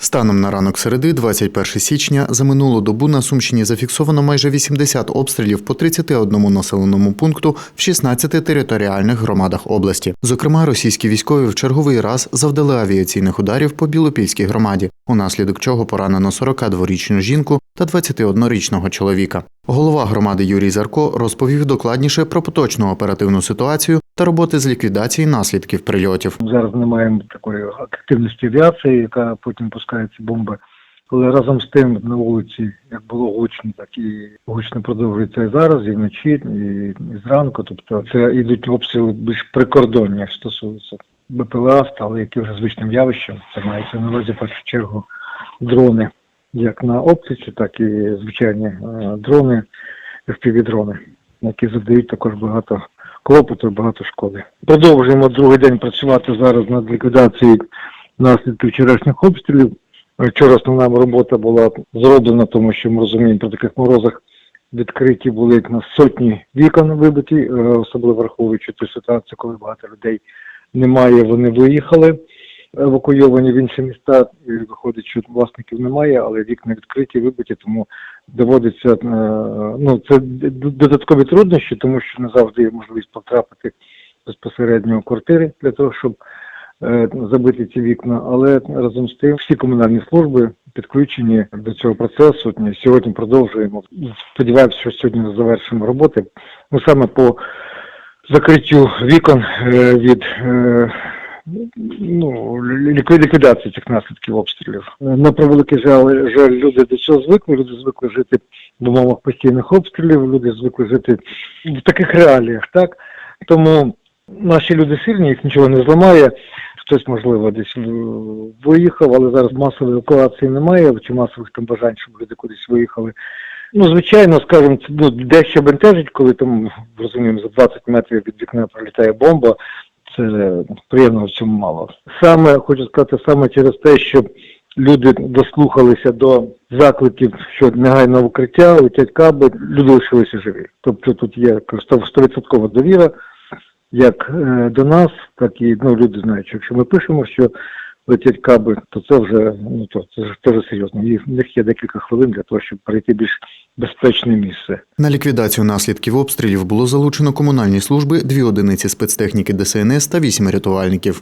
Станом на ранок середи, 21 січня, за минулу добу на Сумщині зафіксовано майже 80 обстрілів по 31 населеному пункту в 16 територіальних громадах області. Зокрема, російські військові в черговий раз завдали авіаційних ударів по Білопільській громаді, унаслідок чого поранено 42-річну жінку та 21-річного чоловіка. Голова громади Юрій Зарко розповів докладніше про поточну оперативну ситуацію та роботи з ліквідації наслідків прильотів. Зараз не маємо такої активності авіації, яка потім пускає ці бомби. Але разом з тим на вулиці як було гучно, так і гучно продовжується і зараз, і вночі, і, і зранку. Тобто це йдуть обстріли більш прикордонні стосуються. БПЛА стали які вже звичним явищем. Це мається на увазі першу чергу дрони, як на оптиці, так і звичайні е, дрони, FPV-дрони, які завдають також багато клопоту, багато шкоди. Продовжуємо другий день працювати зараз над ліквідацією наслідків вчорашніх обстрілів. Вчора основна робота була зроблена, тому що ми розуміємо, при таких морозах відкриті були на сотні вікон вибиті, е, особливо враховуючи ту ситуацію, коли багато людей немає, вони виїхали евакуйовані в інші міста. І виходить, що власників немає, але вікна відкриті, вибиті, тому доводиться е, ну це додаткові труднощі, тому що не завжди є можливість потрапити безпосередньо у квартири для того, щоб е, забити ці вікна. Але разом з тим всі комунальні служби підключені до цього процесу. Сьогодні продовжуємо. Сподіваємося, що сьогодні завершимо роботи. Ну саме по закриттю вікон е, від ну, лі- ліквідації цих наслідків обстрілів. Е, На превеликий жаль, жаль, люди до цього звикли, люди звикли жити в умовах постійних обстрілів, люди звикли жити в таких реаліях, так? Тому наші люди сильні, їх нічого не зламає. Хтось, можливо, десь е, виїхав, але зараз масової евакуації немає, чи масових там бажань, щоб люди кудись виїхали. Ну, звичайно, скажімо, ну, дещо бентежить, коли там, розуміємо, за 20 метрів від вікна пролітає бомба. Це приємного в цьому мало. Саме хочу сказати, саме через те, що люди дослухалися до закликів, що негайно укриття, летять каби, люди лишилися живі. Тобто тут є стовідсоткова довіра як е, до нас, так і ну, люди знають, що якщо ми пишемо, що летять каби, то це вже ну то це ж теж серйозно. І в них є декілька хвилин для того, щоб перейти більш безпечне місце. На ліквідацію наслідків обстрілів було залучено комунальні служби, дві одиниці спецтехніки ДСНС та вісім рятувальників.